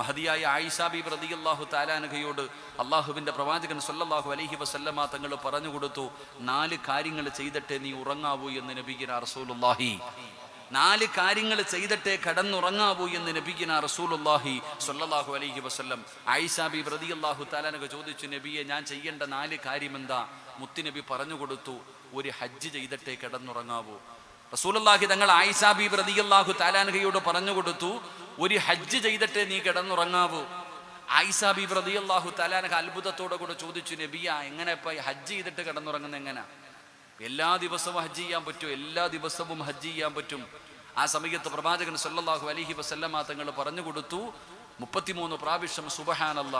മഹദിയായ ആയിഷാബി പ്രതി അള്ളാഹു താലാനഹയോട് അള്ളാഹുവിന്റെ പ്രവാചകൻ സല്ലാഹു അലഹി വസല്ലമ തങ്ങൾ പറഞ്ഞു കൊടുത്തു നാല് കാര്യങ്ങൾ ചെയ്തിട്ടേ നീ ഉറങ്ങാവൂ എന്ന് നബിഗിന റസൂലുള്ളാഹി. നാല് കാര്യങ്ങൾ ചെയ്തിട്ടേ കടന്നുറങ്ങാവൂ എന്ന് നബിഗിന റസൂലുള്ളാഹി സല്ലാഹു അലഹി വസല്ലം. ആയിഷാബി പ്രതി അള്ളാഹു താലാനഹ ചോദിച്ചു നബിയെ ഞാൻ ചെയ്യേണ്ട നാല് കാര്യം എന്താ? മുത്തുനബി പറഞ്ഞു കൊടുത്തു ഒരു ഹജ്ജ് ചെയ്തിട്ടേ കിടന്നുറങ്ങാവൂ. റസൂലുള്ളാഹി തങ്ങൾ ആയിഷാബി റളിയല്ലാഹു താലാനഹയോട് പറഞ്ഞു കൊടുത്തു ഒരു ഹജ്ജ് ചെയ്തിട്ടേ നീ കിടന്നുറങ്ങാവൂ. ആയിസാബി പ്രതി അള്ളാഹു താലാനഹ അത്ഭുതത്തോടെ കൂടെ ചോദിച്ചു നബിയ എങ്ങനെ ഇപ്പൊ ഹജ്ജ് ചെയ്തിട്ട് കിടന്നുറങ്ങുന്ന എങ്ങനെ? എല്ലാ ദിവസവും ഹജ്ജ് ചെയ്യാൻ പറ്റും എല്ലാ ദിവസവും ഹജ്ജ് ചെയ്യാൻ പറ്റും. ആ സമയത്ത് പ്രവാചകൻ സല്ലാഹു അലഹി വസല്ലമ തങ്ങൾ പറഞ്ഞു കൊടുത്തു മുപ്പത്തിമൂന്ന് പ്രാവശ്യം സുബഹാനല്ല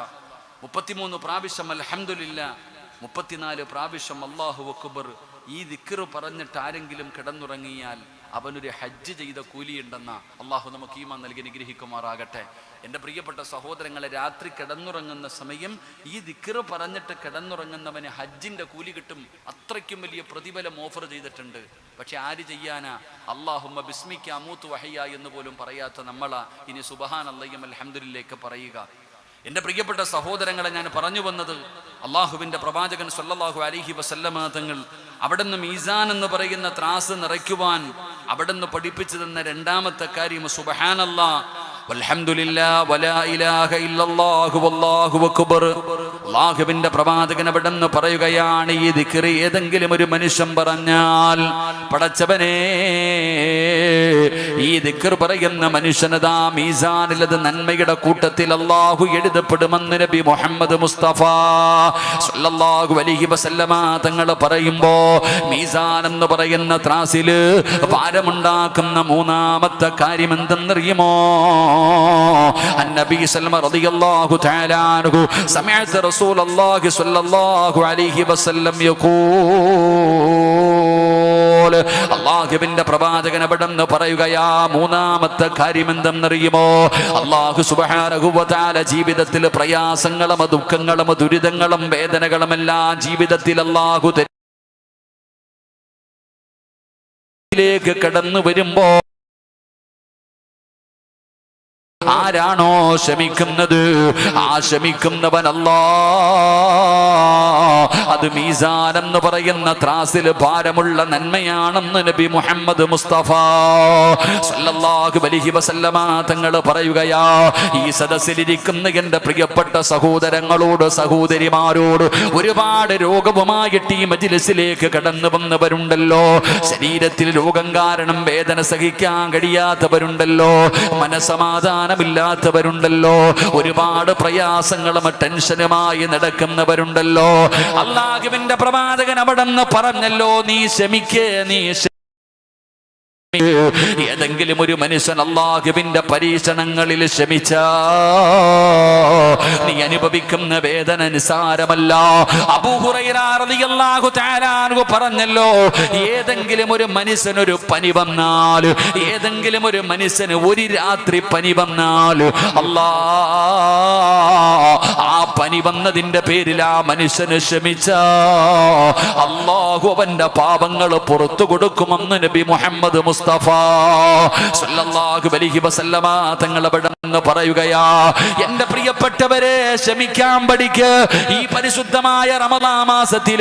മുപ്പത്തിമൂന്ന് പ്രാവശ്യം അലഹമില്ല മുപ്പത്തിനാല് പ്രാവശ്യം അള്ളാഹു അക്ബർ ഈ ദിക്കറ് പറഞ്ഞിട്ട് ആരെങ്കിലും കിടന്നുറങ്ങിയാൽ അവനൊരു ഹജ്ജ് ചെയ്ത കൂലിയുണ്ടെന്ന അള്ളാഹു നമുക്ക് ഈമാൻ നൽകി നിഗ്രഹിക്കുമാറാകട്ടെ എന്റെ പ്രിയപ്പെട്ട സഹോദരങ്ങളെ രാത്രി കിടന്നുറങ്ങുന്ന സമയം ഈ ദിക്കറ് പറഞ്ഞിട്ട് കിടന്നുറങ്ങുന്നവന് ഹജ്ജിന്റെ കൂലി കിട്ടും. അത്രയ്ക്കും വലിയ പ്രതിഫലം ഓഫർ ചെയ്തിട്ടുണ്ട്. പക്ഷെ ആര് ചെയ്യാനാ? അള്ളാഹുമ്മ ബിസ്മിക്ക് അമൂത്ത് വഹയ്യ എന്ന് പോലും പറയാത്ത നമ്മളാ. ഇനി സുബഹാൻ അല്ലയ്യം അൽഹംദുലിലേക്ക് പറയുക. എന്റെ പ്രിയപ്പെട്ട സഹോദരങ്ങളെ ഞാൻ പറഞ്ഞു വന്നത് അള്ളാഹുവിന്റെ പ്രവാചകൻ സല്ലാഹു അലൈഹി വസല്ലമാതങ്ങൾ അവിടെ നിന്ന് മീസാൻ എന്ന് പറയുന്ന ത്രാസ് നിറയ്ക്കുവാൻ അവിടുന്ന് പഠിപ്പിച്ചു തന്ന രണ്ടാമത്തെ കാര്യം സുബഹാനല്ലാ അള്ളാഹുവിന്റെ പ്രവാചകൻ അവിടെന്ന് പറയുകയാണ് ഈ ദിക്കറി ഏതെങ്കിലും ഒരു മനുഷ്യൻ പറഞ്ഞാൽ പടച്ചവനെ ഈ ദിക്ർ പറയുന്ന മനുഷ്യനതാ മീസാനിലത് നന്മയുടെ കൂട്ടത്തിൽ അള്ളാഹു എഴുതപ്പെടുമെന്ന് നബി മുഹമ്മദ് മുസ്തഫ സല്ലല്ലാഹു അലൈഹി വസല്ലമ തങ്ങൾ പറയുമ്പോ മീസാൻ എന്ന് പറയുന്ന ത്രാസിൽ ഭാരമുണ്ടാക്കുന്ന മൂന്നാമത്തെ കാര്യം എന്തെന്നറിയുമോ? النبي سلم رضي الله تعالى عنه سمعت رسول الله صلى الله عليه وسلم يقول അള്ളാഹുവിന്റെ പ്രവാചകൻ അവിടെ നിന്ന് പറയുകയാ മൂന്നാമത്തെ കാര്യം എന്തെന്നറിയുമോ അള്ളാഹു സുബാരഹുവതാല ജീവിതത്തിൽ പ്രയാസങ്ങളും ദുഃഖങ്ങളും ദുരിതങ്ങളും വേദനകളും എല്ലാം ജീവിതത്തിൽ അള്ളാഹു ലേക്ക് കടന്നു വരുമ്പോ ആരാണോ ശമിക്കുന്നത്? ആ ശമിക്കുന്നവനല്ല. അത് മീസാൻ എന്ന് പറയുന്ന ത്രാസിൽ ഭാരമുള്ള നന്മയാണെന്ന് നബി മുഹമ്മദ് മുസ്തഫ സല്ലല്ലാഹു അലൈഹി വസല്ലമ തങ്ങൾ പറയുകയാ ഈ സദസ്സിലിരിക്കുന്ന എന്റെ പ്രിയപ്പെട്ട സഹോദരങ്ങളോട് സഹോദരിമാരോട് ഒരുപാട് രോഗവുമായിട്ട് ഈ മജിലിസിലേക്ക് കടന്നു വന്നവരുണ്ടല്ലോ. ശരീരത്തിൽ രോഗം കാരണം വേദന സഹിക്കാൻ കഴിയാത്തവരുണ്ടല്ലോ. മനസമാധാനമില്ലാത്തവരുണ്ടല്ലോ ഒരുപാട് പ്രയാസങ്ങളും ടെൻഷനുമായി നടക്കുന്നവരുണ്ടല്ലോ. അള്ളാഹുവിന്റെ പ്രവാചകൻ അവിടെ പറഞ്ഞല്ലോ നീ ക്ഷമിക്കേ നീ ഏതെങ്കിലും ഒരു മനുഷ്യൻ അള്ളാഹുവിന്റെ പരീക്ഷണങ്ങളിൽ ശ്രമിച്ച നീ അനുഭവിക്കുന്ന വേദന നിസാരമല്ല പറഞ്ഞല്ലോ ഏതെങ്കിലും ഒരു മനുഷ്യൻ ഒരു പനി വന്നാൽ ഏതെങ്കിലും ഒരു മനുഷ്യന് ഒരു രാത്രി പനി വന്നാൽ അല്ലാ ആ പനി വന്നതിന്റെ പേരിൽ ആ മനുഷ്യന് ക്ഷമിച്ച അള്ളാഹു അവന്റെ പാപങ്ങൾ പുറത്തു കൊടുക്കുമെന്ന് നബി മുഹമ്മദ് മുസ്തഫ സല്ലല്ലാഹു അലൈഹി വസല്ലമ തങ്ങൾ അവിടെ പറയുകയാ എന്റെ പ്രിയപ്പെട്ടവരെ ക്ഷമിക്കാൻ പഠിക്ക്. ഈ പരിശുദ്ധമായ റമദാ മാസത്തിൽ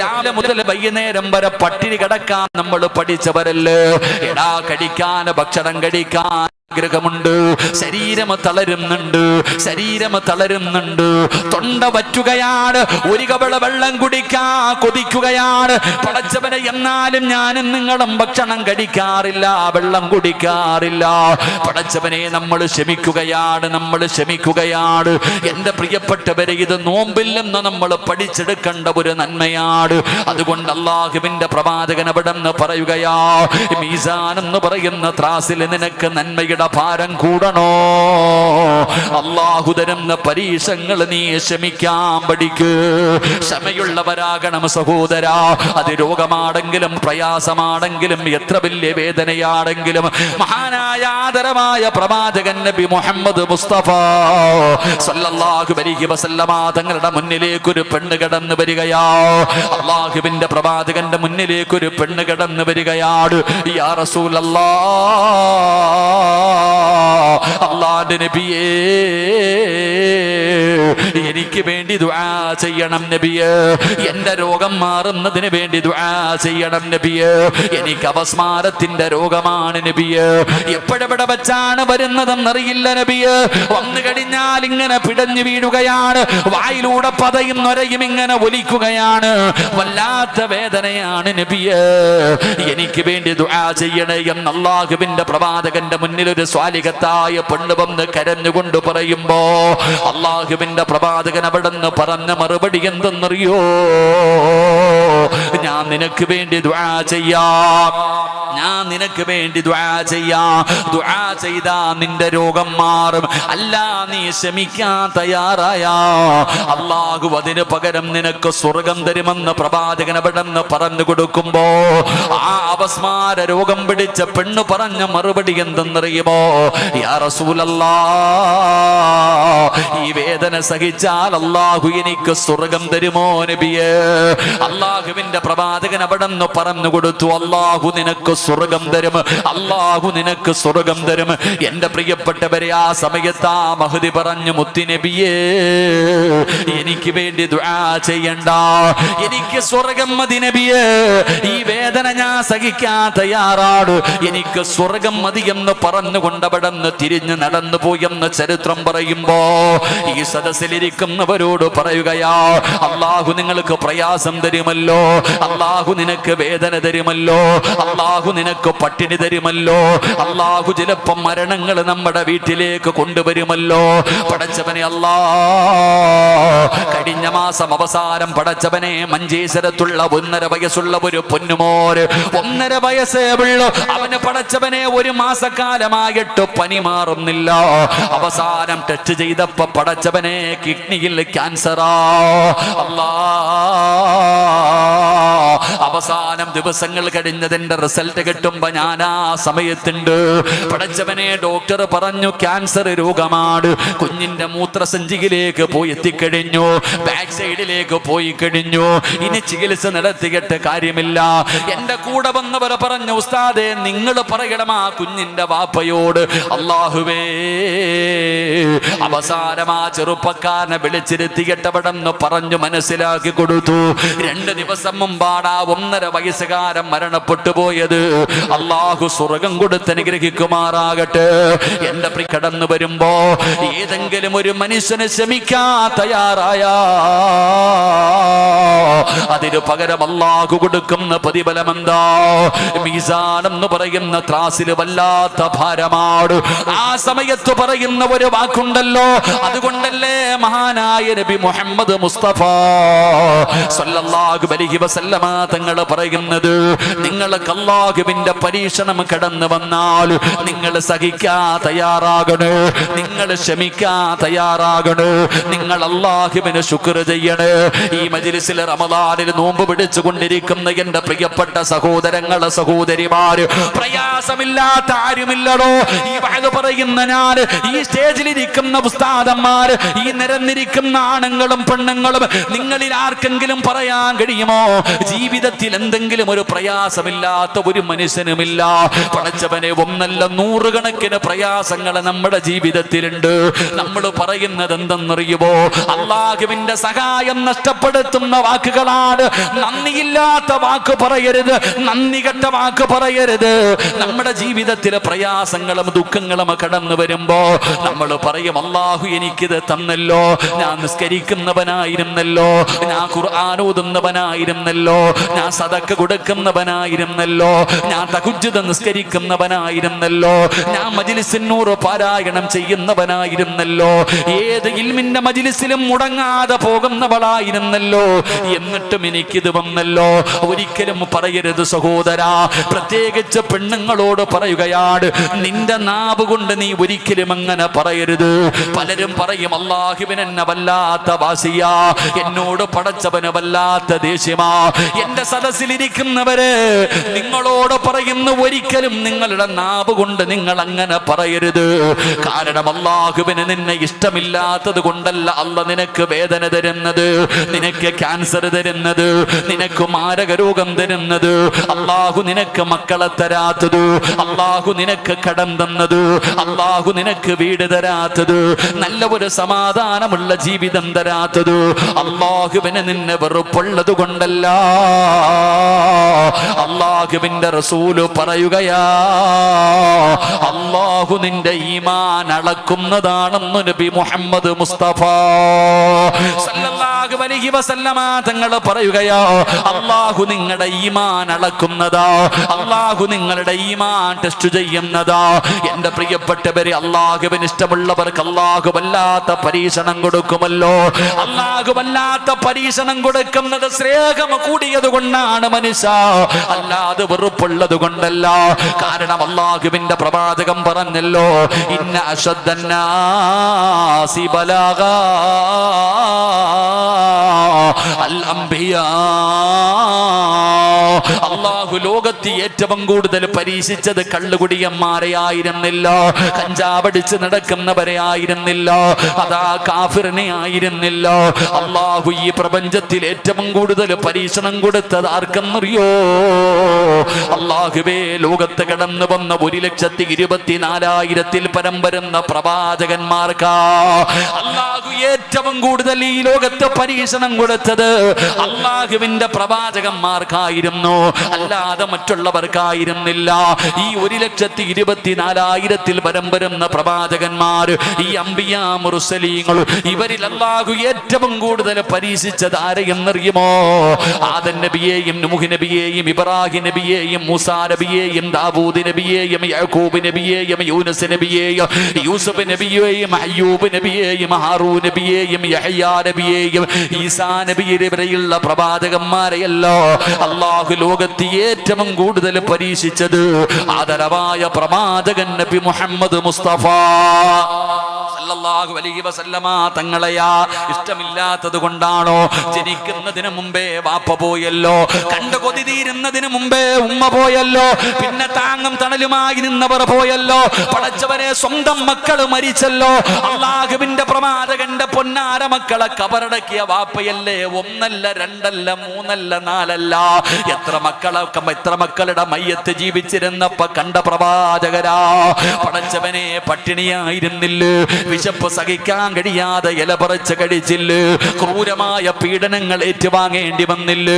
രാവിലെ മുതൽ വൈകുന്നേരം വരെ പട്ടിണി കിടക്കാൻ നമ്മൾ പഠിച്ചവരല്ലേ? എടാ കഴിക്കാൻ ഭക്ഷണം കഴിക്കാൻ ആഗ്രഹമുണ്ട്. ശരീരം തളരുന്നുണ്ട്. ശരീരം തളരുന്നുണ്ട്. തൊണ്ട വറ്റുകയാണ്. ഒരു കവള വെള്ളം കുടിക്കാ കൊതിക്കുകയാണ്. പടച്ചവനെ എന്നാലും ഞാനും നിങ്ങളും ഭക്ഷണം കഴിക്കാറില്ല വെള്ളം കുടിക്കാറില്ല. പടച്ചവനെ നമ്മൾ ക്ഷമിക്കുകയാണ് നമ്മൾ ക്ഷമിക്കുകയാണ് എന്റെ പ്രിയപ്പെട്ടവരെ ഇത് നോമ്പില്ലെന്ന് നമ്മൾ പഠിച്ചെടുക്കേണ്ട ഒരു നന്മയാണ്. അതുകൊണ്ട് അള്ളാഹുവിന്റെ പ്രവാചകൻ അവിടെ നിന്ന് പറയുകയാ മീസാൻ എന്ന് പറയുന്ന ത്രാസിൽ നിനക്ക് നന്മയുടെ ഭാരം കൂടണോ? അള്ളാഹു തരുന്ന പരീക്ഷങ്ങൾ നീ ക്ഷമിക്കാൻ പഠിക്ക്. ക്ഷമയുള്ളവരാകണം സഹോദര. അത് രോഗമാണെങ്കിലും പ്രയാസമാണെങ്കിലും എത്ര വലിയ വേദനയാണെങ്കിലും മഹാനായ ആദരമായ പ്രവാചകൻ നബി മുഹമ്മദ് മുസ്തഫ സല്ലല്ലാഹു അലൈഹി വസല്ലമ തങ്ങളുടെ മുന്നിലേക്ക് ഒരു പെണ്ണ് കടന്നു വരികയാ. അള്ളാഹുവിന്റെ പ്രവാചകന്റെ മുന്നിലേക്ക് ഒരു പെണ്ണ് കടന്നു വരികയാണ് യാ റസൂലല്ലാ. അള്ളാന്റെ നബിയേ എനിക്ക് വേണ്ടി ദുആ ചെയ്യണം നബിയേ. എന്റെ രോഗം മാറുന്നതിന് വേണ്ടി ദുആ ചെയ്യണം നബിയേ. എനിക്ക് അവസ്മാരത്തിന്റെ രോഗമാണ് നബിയേ. എപ്പോഴെവിടെ വെച്ചാണ് വരുന്നതെന്നറിയില്ല നബിയേ. വന്നു കഴിഞ്ഞാൽ ഇങ്ങനെ പിടഞ്ഞു വീഴുകയാണ്. വായിലൂടെ പതയും നൊരയും ഇങ്ങനെ ഒലിക്കുകയാണ്. വല്ലാത്ത വേദനയാണ് നബിയേ. എനിക്ക് വേണ്ടി ദുആ ചെയ്യണേ എന്ന് അള്ളാഹുവിന്റെ പ്രവാചകന്റെ മുന്നിൽ ഒരു സ്വാലികത്തായ പെണ്ണ് വന്ന് കരഞ്ഞുകൊണ്ട് പറയുമ്പോ അള്ളാഹുവിന്റെ പ്രവാചകൻ അവിടെ നിന്ന് പറഞ്ഞ മറുപടി എന്തെന്നറിയോ? ഞാൻ നിനക്ക് വേണ്ടി ദ്വാ ചെയ്യാം. ഞാൻ നിനക്ക് വേണ്ടി ദ്വാ ചെയ്യാം. ദ്വാ ചെയ്താ നിന്റെ രോഗം മാറും. അല്ല നീ ശമിക്കാൻ തയ്യാറായാ. അള്ളാഹു അതിന് പകരം നിനക്ക് സ്വർഗം തരുമെന്ന് പ്രവാചകൻ അവിടെ നിന്ന് പറഞ്ഞു കൊടുക്കുമ്പോ ആ അപസ്മാര രോഗം പിടിച്ച പെണ്ണ് പറഞ്ഞ മറുപടി എന്തെന്നറിയുമോ? റസൂലല്ലാ ഈ വേദന സഹിച്ചാൽ അള്ളാഹു എനിക്ക് സ്വർഗം തരുമോ നബിയേ? അള്ളാഹുവിന്റെ പ്രവാചകൻ അവിടെ നിന്ന് പറഞ്ഞു കൊടുത്തു അള്ളാഹു നിനക്ക് സ്വർഗം തരും അള്ളാഹു നിനക്ക് സ്വർഗം തരും. എന്റെ പ്രിയപ്പെട്ടവരെ ആ സമയത്ത് ആ മഹതി പറഞ്ഞു മുത്തി നബിയേ എനിക്ക് വേണ്ടി ചെയ്യണ്ട എനിക്ക് സ്വർഗം മതി നബിയേ ഈ വേദന ഞാൻ സഹിക്കാൻ തയ്യാറാണ് എനിക്ക് സ്വർഗം മതി എന്ന് നിന്ന് തിരിഞ്ഞു നടന്നു പോയെന്ന് ചരിത്രം പറയുമ്പോ ഈ സദസ്സിലിരിക്കുന്നവരോട് പറയുകയാ അള്ളാഹു നിങ്ങൾക്ക് പ്രയാസം തരുമല്ലോ അള്ളാഹു നിനക്ക് വേദന തരുമല്ലോ അള്ളാഹു നിനക്ക് പട്ടിണി തരുമല്ലോ അള്ളാഹു ചിലപ്പം മരണങ്ങൾ നമ്മുടെ വീട്ടിലേക്ക് കൊണ്ടുവരുമല്ലോ. പടച്ചവനെ അല്ലാ കഴിഞ്ഞ മാസം അവസാനം പടച്ചവനെ മഞ്ചേശ്വരത്തുള്ള ഒന്നര വയസ്സുള്ള ഒരു പൊന്നുമോര് ഒന്നര വയസ്സേ ഉള്ളു. അവന് പടച്ചവനെ ഒരു മാസക്കാലമായിട്ട് പനി മാറുന്നില്ല. അവസാനം ടെസ്റ്റ് ചെയ്തപ്പോ പടച്ചവനെ കിഡ്നിയിൽ ക്യാൻസറാ അല്ലാ. അവസാനം ദിവസങ്ങൾ കഴിഞ്ഞതിന്റെ റിസൾട്ട് കിട്ടുമ്പോ ഞാൻ ആ സമയത്തുണ്ട്. പടച്ചവനെ ഡോക്ടർ പറഞ്ഞു ക്യാൻസർ രോഗമാണ്. കുഞ്ഞിന്റെ മൂത്രസഞ്ചിയിലേക്ക് പോയി എത്തിക്കഴിഞ്ഞു. ബാക്ക് സൈഡിലേക്ക് പോയി കഴിഞ്ഞു. ഇനി ചികിത്സ നടത്തിയിട്ട് കാര്യമില്ല. എന്റെ കൂടെ വന്നവർ പറഞ്ഞു ഉസ്താദെ നിങ്ങൾ പറയണം ആ കുഞ്ഞിന്റെ വാപ്പയോട്. അള്ളാഹുവേ അവസാനം ആ ചെറുപ്പക്കാരനെ വിളിച്ചിരുത്തിയിട്ടവിടെന്ന് പറഞ്ഞു മനസ്സിലാക്കി കൊടുത്തു. രണ്ട് ദിവസം മുമ്പാണ് ആ ഒന്നര വയസ്സുകാരൻ മരണപ്പെട്ടു പോയത്. അള്ളാഹു സ്വർഗം കൊടുത്ത് അനുഗ്രഹിക്കുമാറാകട്ടെ. എന്റെ പ്രി കടന്നു വരുമ്പോ ഏതെങ്കിലും ഒരു മനുഷ്യനെ ശമിക്കാ തയ്യാറായ. അതിന് പകരം അള്ളാഹു കൊടുക്കുന്ന പ്രതിഫലം എന്താ മീസാൻ എന്ന് പറയുന്ന ത്രാസിൽ വല്ലാത്ത ഭാരമാണ്. ആ സമയത്ത് പറയുന്ന ഒരു വാക്കുണ്ടല്ലോ. അതുകൊണ്ടല്ലേ മഹാനായ നബി മുഹമ്മദ് മുസ്തഫ സല്ലല്ലാഹു അലൈഹി വസല്ലമ തങ്ങൾ പറയുന്നത് നിങ്ങൾ അല്ലാഹുവിന്റെ പരീക്ഷണം കടന്നു വന്നാൽ നിങ്ങൾ സഹിക്കാ തയ്യാറാകണേ? നിങ്ങൾ ക്ഷമിക്കാ തയ്യാറാകണേ? നിങ്ങൾ അള്ളാഹുവിന് ശുക്ർ ചെയ്യണേ. ഈ മജിലിസിൽ റമദാനിൽ നോമ്പ് പിടിച്ചു കൊണ്ടിരിക്കുന്ന എന്റെ പ്രിയപ്പെട്ട സഹോദരങ്ങളെ സഹോദരിമാര് പ്രയാസമില്ലാത്ത ആരുമില്ലടോ? ഈ വയത് പറയുന്ന ഞാൻ ഈ സ്റ്റേജിലിരിക്കുന്ന ഉസ്താദന്മാർ ഈ നിരന്നിരിക്കുന്ന ആണുങ്ങളും പെണ്ണുങ്ങളും നിങ്ങളിൽ ആർക്കെങ്കിലും പറയാൻ കഴിയുമോ? ജീവിതത്തിൽ എന്തെങ്കിലും ഒരു പ്രയാസമില്ലാത്ത ഒരു മനുഷ്യനുമില്ല. പടച്ചവനെ ഒന്നല്ല നൂറുകണക്കിന് പ്രയാസങ്ങൾ നമ്മുടെ ജീവിതത്തിലുണ്ട്. നമ്മൾ പറയുന്നത് എന്തെന്നറിയുമോ അള്ളാഹുവിന്റെ സഹായം നഷ്ടപ്പെടുത്തുന്ന വാക്കുകളാണ്. നന്ദിയില്ലാത്ത വാക്ക് പറയരുത്. നന്ദി കെട്ട വാക്ക് പറയരുത്. നമ്മുടെ ജീവിതത്തിലെ പ്രയാസങ്ങളും ദുഃഖങ്ങളും കടന്നു വരുമ്പോ നമ്മൾ പറയും അള്ളാഹു എനിക്കിത് തന്നല്ലോ. ഞാൻ നിസ്കരിക്കുന്നവനായിരുന്നല്ലോ. ഞാൻ ഖുർആൻ ഓതുന്നവനായിരുന്നല്ലോ. ഞാൻ സദക്ക കൊടുക്കുന്നവനായിരുന്നല്ലോ. ഞാൻ തകുജിത നിസ്കരിക്കുന്നവനായിരുന്നല്ലോ. ഞാൻ മജിലിസിനൂറ് പാരായണം ചെയ്യുന്നവനായിരുന്നല്ലോ. ഏത് ഇൽമിന്റെ മജിലിസിലും മുടങ്ങാതെ പോകുന്നവളായിരുന്നല്ലോ. എന്നിട്ടും എനിക്കിത് വന്നല്ലോ. ഒരിക്കലും പറയരുത് സഹോദരാ. പ്രത്യേകിച്ച് പെണ്ണുങ്ങളോട് പറയുകയാണ് നിന്റെ നാവ് കൊണ്ട് നീ ഒരിക്കലും അങ്ങനെ പറയരുത്. പലരും പറയും അള്ളാഹുവിൻ എന്നെ വല്ലാത്ത വാസിയാ. എന്നോട് പടച്ചവന് വല്ലാത്ത ദേഷ്യമാ. എന്റെ സദസ്സിലിരിക്കുന്നവര് നിങ്ങളോട് പറയുന്നു ഒരിക്കലും നിങ്ങളുടെ നാവ് കൊണ്ട് നിങ്ങൾ അങ്ങനെ പറയരുത്. കാരണം അള്ളാഹുവിന് നിന്നെ ഇഷ്ടമില്ലാത്തത് കൊണ്ടല്ല അല്ല നിനക്ക് വേദന തരുന്നത് നിനക്ക് ക്യാൻസർ തരുന്നത് നിനക്ക് മാരക രോഗം തരുന്നത്. അള്ളാഹു നിനക്ക് മക്കളെ തരാത്തത് അള്ളാഹു നിനക്ക് കടം തന്നത് അള്ളാഹു നിനക്ക് വീട് തരാത്തത് നല്ല ഒരു സമാധാനമുള്ള ജീവിതം തരാത്തത്. അള്ളാഹുവിന് നിന്നെ വെറുപ്പുള്ളത് കൊണ്ടല്ല. അള്ളാഹുവിന്റെ റസൂൽ പറയുകയാ അള്ളാഹു നിന്റെ ഈമാൻ അളക്കുന്നതാണെന്ന് നബി മുഹമ്മദ് മുസ്തഫ. സല്ലല്ലാഹു അലൈഹി വസല്ലമ തങ്ങൾ പറയുകയാ അള്ളാഹു നിങ്ങളുടെ ഈമാൻ അളക്കുന്നതാ അള്ളാഹു നിങ്ങളുടെ ഈമാൻ ടെസ്റ്റ് ചെയ്യുന്നതാ. എന്റെ പ്രിയപ്പെട്ടവരെ അള്ളാഹുവിന് ഇഷ്ടമുള്ളവർക്ക് അള്ളാഹു വല്ലാത്ത പരീക്ഷണം കൊടുക്കുമല്ലോ. അള്ളാഹു വല്ലാത്ത പരീക്ഷണം കൊടുക്കുന്നത് സ്നേഹം കൂടിയത് കൊണ്ടാണ് മനുഷ്യ. അല്ലാതെ വെറുപ്പുള്ളത് കൊണ്ടല്ല. കാരണം അള്ളാഹുവിന്റെ പ്രവാചകം പറഞ്ഞല്ലോ ഇന്ന അശ്വദ്ദന്നാസി ബലാഗ അൽ അംബിയാ. അള്ളാഹു ലോകത്ത് ഏറ്റവും കൂടുതൽ പരീക്ഷിച്ചത് കള്ളുകുടിയന്മാരെ ആയിരുന്നില്ല. കഞ്ചാവടിച്ച് നടക്കുന്നവരെ ആയിരുന്നില്ല. അതാ കാഫിറിനെ ആയിരുന്നില്ല. അള്ളാഹു ഈ പ്രപഞ്ചത്തിൽ ഏറ്റവും കൂടുതൽ പരീക്ഷണം കൊടുത്തത് ആർക്കെന്നറിയോ? അള്ളാഹുവേ ലോകത്ത് കടന്നു വന്ന ഒരു ലക്ഷത്തി ഇരുപത്തിനാലായിരത്തിൽ പരം വരുന്ന പ്രവാചകന്മാർക്കാ അള്ളാഹു ഏറ്റവും കൂടുതൽ ഈ ലോകത്ത് പരീക്ഷണം കൊടുത്തത് അള്ളാഹുവിന്റെ പ്രവാചകന്മാർക്കായിരുന്നു. അല്ലാതെ മറ്റുള്ളവർക്കായിരുന്നില്ല. ഈ ഒരു ലക്ഷത്തി ഇരുപത്തിനാലായിരത്തിൽ വരം വരുന്ന പ്രവാചകന്മാർ ഈ അമ്പിയ മുറുസലീങ്ങൾ ഇവരിൽ അള്ളാഹു ഏറ്റവും കൂടുതൽ പരീക്ഷിച്ചത് ആരെയെന്നറിയുമോ? ആദൻ നബിയെയും നൂഹ് നബിയെയും ഇബ്രാഹിം നബിയെയും മൂസാ നബിയെയും ദാവൂദ് നബിയെയും യാക്കൂബ് നബിയെയും യൂനസ് നബിയെയും യൂസഫ് നബിയെയും അയ്യൂബ് നബിയെയും ഹാറൂ നബിയെയും യഹ്യാ നബിയെയും ഈസാ നബിയെ വരെയുള്ള പ്രവാചകന്മാരെയല്ലോ. അള്ളാഹു ലോകത്ത് ഏറ്റവും കൂടുതൽ പരീക്ഷിച്ചത് ആദരവായ പ്രവാചകൻ നബി മുഹമ്മദ് മുസ്തഫ. സല്ലല്ലാഹു അലൈഹി വസല്ലമ തങ്ങളെയാ ഇഷ്ടമില്ലാത്തത് കൊണ്ടാണോ ജനിക്കുന്നതിന് മുമ്പേ വാപ്പ പോയല്ലോ? കണ്ടു കൊതി തീരുന്നതിന് മുമ്പേ ഉമ്മ പോയല്ലോ? പിന്നെ താങ്ങും തണലുമായി നിന്നവർ പോയല്ലോ? പടച്ചവരെ സ്വന്തം മക്കൾ മരിച്ചല്ലോ? അള്ളാഹുവിന്റെ പ്രമാതകന്റെ പൊന്നാര മക്കളെ കബറടക്കിയ വാപ്പയല്ലേ? ഒന്നല്ല രണ്ടല്ല മൂന്നല്ല നാലല്ല. എത്ര മക്കളെ എത്ര മക്കളുടെ മയ്യത്ത് ജീവിച്ചിരുന്നപ്പ കണ്ട പ്രവാചകരാ പടച്ചവനെ പട്ടിണിയായിരുന്നില്ല? വിശപ്പ് സഹിക്കാൻ കഴിയാതെ ഇല പറച്ച് കഴിച്ചില്ല ക്രൂരമായ പീഡനങ്ങൾ ഏറ്റുവാങ്ങേണ്ടി വന്നില്ല.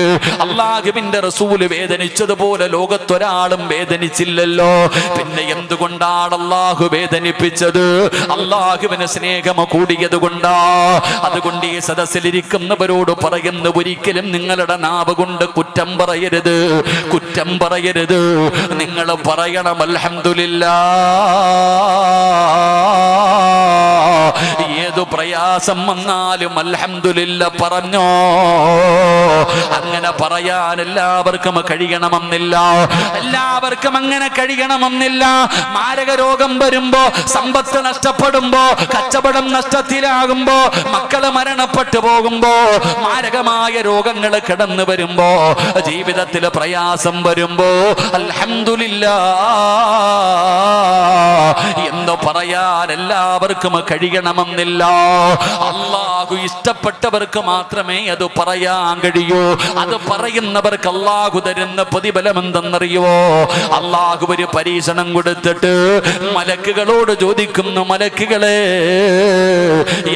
അള്ളാഹുവിന്റെ റസൂൽ വേദനിച്ചതുപോലെ ലോകത്തൊരാളും വേദനിച്ചില്ലല്ലോ. പിന്നെ എന്തുകൊണ്ടാണ് അള്ളാഹു വേദനിപ്പിച്ചത്? അള്ളാഹുവിന് സ്നേഹം കൂടിയത് കൊണ്ടാ. അതുകൊണ്ട് ഈ സദസ്സിലിരിക്കുന്നവരോട് പറയുന്ന ഒരിക്കലും നിങ്ങളുടെ നാവ് കൊണ്ട് കുറ്റം പറയരുത്. കുറ്റം പറയരുത്. നിങ്ങൾ പറയണം അൽഹംദുലില്ലാ. 啊 ഏതു പ്രയാസം വന്നാലും അൽഹംദുലില്ല പറഞ്ഞോ. അങ്ങനെ പറയാൻ എല്ലാവർക്കും കഴിയണമെന്നില്ല. എല്ലാവർക്കും അങ്ങനെ കഴിയണമെന്നില്ല. മാരക രോഗം വരുമ്പോ സമ്പത്ത് നഷ്ടപ്പെടുമ്പോ കച്ചവടം നഷ്ടത്തിലാകുമ്പോ മക്കൾ മരണപ്പെട്ടു പോകുമ്പോ മാരകമായ രോഗങ്ങൾ കിടന്നു വരുമ്പോ ജീവിതത്തിൽ പ്രയാസം വരുമ്പോ അൽഹംദുലില്ല. എന്ന് പറയാൻ എല്ലാവർക്കും കഴിയണമെന്നില്ല. അള്ളാഹു ഇഷ്ടപ്പെട്ടവർക്ക് മാത്രമേ അത് പറയാൻ കഴിയൂ. അത് പറയുന്നവർക്ക് അള്ളാഹു തരുന്ന പ്രതിഫലം എന്തെന്നറിയോ അള്ളാഹു ഒരു പരീക്ഷണം കൊടുത്തിട്ട് മലക്കുകളോട് ചോദിക്കുന്നു മലക്കുകളെ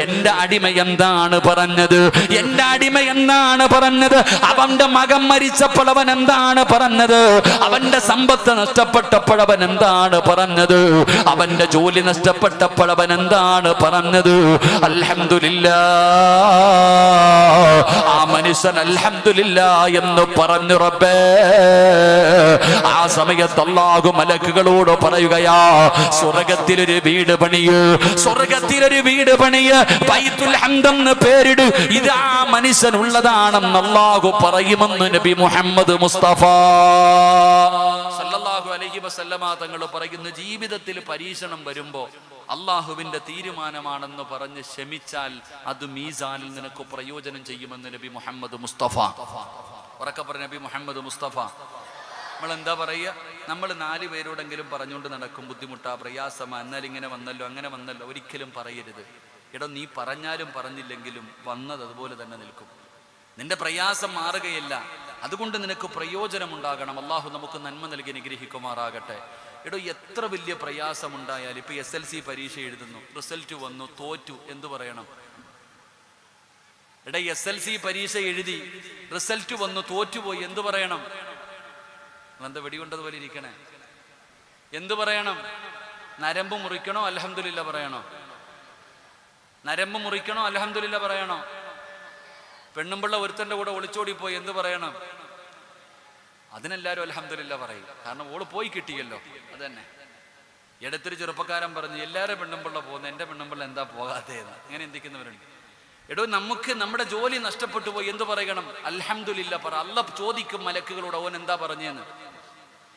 എന്റെ അടിമ എന്താണ് പറഞ്ഞത്? എന്റെ അടിമ എന്താണ് പറഞ്ഞത്? അവന്റെ മകൻ മരിച്ചപ്പോൾ അവൻ എന്താണ് പറഞ്ഞത്? അവന്റെ സമ്പത്ത് നഷ്ടപ്പെട്ടപ്പോൾ അവൻ എന്താണ് പറഞ്ഞത്? അവന്റെ ജോലി നഷ്ടപ്പെട്ടപ്പോൾ അവൻ എന്താണ് പറഞ്ഞത്? അൽഹംദുലില്ല ആ മനുഷ്യൻ അൽഹമില്ല എന്ന് പറഞ്ഞു റബ്ബേ. ആ സമയത്ത് അള്ളാഹു മലക്കുകളോട് പറയുകയാ സ്വർഗത്തിലൊരു വീട് പണിയ് സ്വർഗത്തിലൊരു വീട് പണിയ് ബൈത്തുൽ ഹംദെന്ന് പേരിട്. ഇത് ആ മനുഷ്യൻ ഉള്ളതാണെന്ന് അള്ളാഹു പറയുമെന്ന് നബി മുഹമ്മദ് മുസ്തഫ സല്ലല്ലാഹു അലൈഹി വസല്ലമ തങ്ങൾ പറയുന്നു ജീവിതത്തിൽ പരീക്ഷണം വരുമ്പോ അള്ളാഹുവിന്റെ തീരുമാനമാണെന്ന് പറഞ്ഞ് ക്ഷമിച്ചാൽ അത് മീസാനിൽ നിനക്ക് പ്രയോജനം ചെയ്യുമെന്ന് നബി മുഹമ്മദ് മുസ്തഫ. ഉറക്കെ പറഞ്ഞ നബി മുഹമ്മദ് മുസ്തഫ. നമ്മൾ എന്താ പറയുക? നമ്മൾ നാല് പേരോടെങ്കിലും പറഞ്ഞുകൊണ്ട് നടക്കും ബുദ്ധിമുട്ടാ പ്രയാസമാ എന്നാൽ ഇങ്ങനെ വന്നല്ലോ അങ്ങനെ വന്നല്ലോ ഒരിക്കലും പറയരുത്. എടോ നീ പറഞ്ഞാലും പറഞ്ഞില്ലെങ്കിലും വന്നത് അതുപോലെ തന്നെ നിൽക്കും. നിന്റെ പ്രയാസം മാറുകയില്ല. അതുകൊണ്ട് നിനക്ക് പ്രയോജനമുണ്ടാകണം. അള്ളാഹു നമുക്ക് നന്മ നൽകി അനുഗ്രഹിക്കുമാറാകട്ടെ. എടോ എത്ര വലിയ പ്രയാസമുണ്ടായാലും ഇപ്പൊ എസ് എൽ സി പരീക്ഷ എഴുതുന്നു റിസൾട്ട് വന്നു തോറ്റു എന്തു പറയണം? എടാ എസ് എൽ സി പരീക്ഷ എഴുതി റിസൾട്ട് വന്നു തോറ്റുപോയി എന്തു പറയണം? എന്താ വെടികൊണ്ടതുപോലെ ഇരിക്കണേ? എന്തു പറയണം? നരമ്പ് മുറിക്കണോ? അലഹമില്ല പറയണോ? നരമ്പ് മുറിക്കണോ? അലഹമില്ല പറയണോ? പെണ്ണുമ്പിള്ള ഒരുത്തന്റെ കൂടെ ഒളിച്ചോടിപ്പോയി എന്ത് പറയണം? അതിനെല്ലാരും അലഹമില്ല പറയും. കാരണം ഓൾ പോയി കിട്ടിയല്ലോ. അത് തന്നെ ഇടത്തൊരു ചെറുപ്പക്കാരൻ പറഞ്ഞു എല്ലാവരും പെണ്ണുമ്പിള്ള പോകുന്നു. എന്റെ പെണ്ണുമ്പിള്ള എന്താ പോകാത്തേന്ന്? അങ്ങനെ എന്തിക്കുന്നവരുണ്ട് എടോ നമുക്ക് നമ്മുടെ ജോലി നഷ്ടപ്പെട്ടു പോയി. എന്ത് പറയണം? അലഹമില്ല പറ. അല്ല ചോദിക്കും മലക്കുകളോട് അവൻ എന്താ പറഞ്ഞതെന്ന്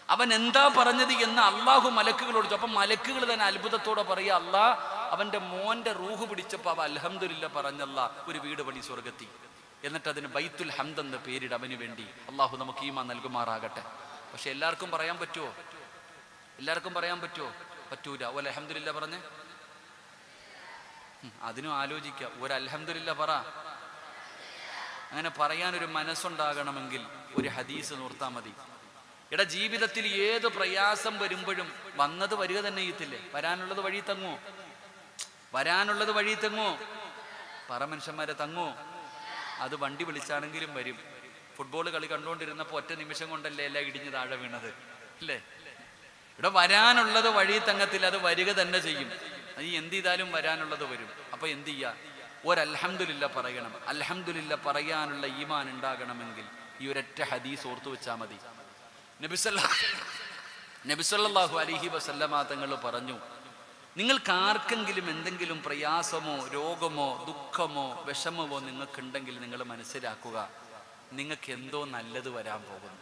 അവൻ എന്താ പറഞ്ഞത് എന്ന് അള്ളാഹു മലക്കുകളോട്. അപ്പൊ മലക്കുകൾ തന്നെ അത്ഭുതത്തോടെ പറയുക അള്ളാഹ് അവന്റെ മോന്റെ റൂഹ് പിടിച്ചപ്പോ അവ അലഹമില്ല പറഞ്ഞല്ല. ഒരു വീട് പണി സ്വർഗത്തി എന്നിട്ട് അതിന് ബൈത്തുൽ ഹംദ് എന്ന് പേരിട അവന് വേണ്ടി അള്ളാഹു നമുക്ക് ഈമാ നൽകുമാറാകട്ടെ. പക്ഷെ എല്ലാവർക്കും പറയാൻ പറ്റുമോ എല്ലാവർക്കും പറയാൻ പറ്റുമോ പറ്റൂല. ഓ അലഹമില്ല പറഞ്ഞ്? അതിനും ആലോചിക്ക. ഒരു അലഹമില്ല പറ. അങ്ങനെ പറയാൻ ഒരു മനസ്സുണ്ടാകണമെങ്കിൽ ഒരു ഹദീസ് നിർത്താൻ മതി. എടാ ജീവിതത്തിൽ ഏത് പ്രയാസം വരുമ്പോഴും വന്നത് വരിക തന്നെ ചെയ്യത്തില്ലേ? വരാനുള്ളത് വഴി തങ്ങോ വരാനുള്ളത് വഴി തങ്ങോ പറ മനുഷ്യന്മാരെ തങ്ങോ അത് വണ്ടി വിളിച്ചാണെങ്കിലും വരും. ഫുട്ബോൾ കളി കണ്ടുകൊണ്ടിരുന്നപ്പോൾ ഒറ്റ നിമിഷം കൊണ്ടല്ലേ എല്ലാം ഇടിഞ്ഞ് താഴെ വീണത്? അല്ലേ? ഇവിടെ വരാനുള്ളത് വഴി തങ്ങത്തിൽ അത് വരിക തന്നെ ചെയ്യും. നീ എന്ത് ചെയ്താലും വരാനുള്ളത് വരും. അപ്പൊ എന്ത് ചെയ്യാ? ഒരൽഹമില്ല പറയണം. അൽഹമില്ല പറയാനുള്ള ഈമാൻ ഉണ്ടാകണമെങ്കിൽ ഈ ഒരൊറ്റ ഹദീസ് ഓർത്തു വെച്ചാൽ മതി. നബിസല്ല നബിസല്ലാഹു അലിഹി വസല്ലമ തങ്ങൾ പറഞ്ഞു നിങ്ങൾക്ക് ആർക്കെങ്കിലും എന്തെങ്കിലും പ്രയാസമോ രോഗമോ ദുഃഖമോ വിഷമമോ നിങ്ങൾക്കുണ്ടെങ്കിൽ നിങ്ങൾ മനസ്സിലാക്കുക നിങ്ങൾക്ക് എന്തോ നല്ലത് വരാൻ പോകുന്നു.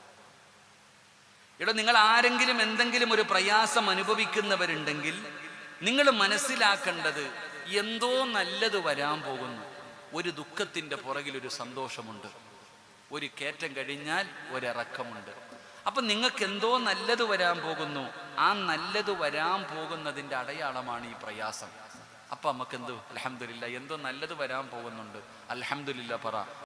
ഇവിടെ നിങ്ങൾ ആരെങ്കിലും എന്തെങ്കിലും ഒരു പ്രയാസം അനുഭവിക്കുന്നവരുണ്ടെങ്കിൽ നിങ്ങൾ മനസ്സിലാക്കേണ്ടത് എന്തോ നല്ലത് വരാൻ പോകുന്നു. ഒരു ദുഃഖത്തിന്റെ പുറകിൽ ഒരു സന്തോഷമുണ്ട്. ഒരു കയറ്റം കഴിഞ്ഞാൽ ഒരിറക്കമുണ്ട്. അപ്പൊ നിങ്ങൾക്ക് എന്തോ നല്ലത് വരാൻ പോകുന്നു. ആ നല്ലത് വരാൻ പോകുന്നതിന്റെ അടയാളമാണ് ഈ പ്രയാസം. അപ്പൊ നമുക്ക് എന്ത് അലഹമില്ല എന്തോ നല്ലത് വരാൻ പോകുന്നുണ്ട്. അലഹമില്ല പറ.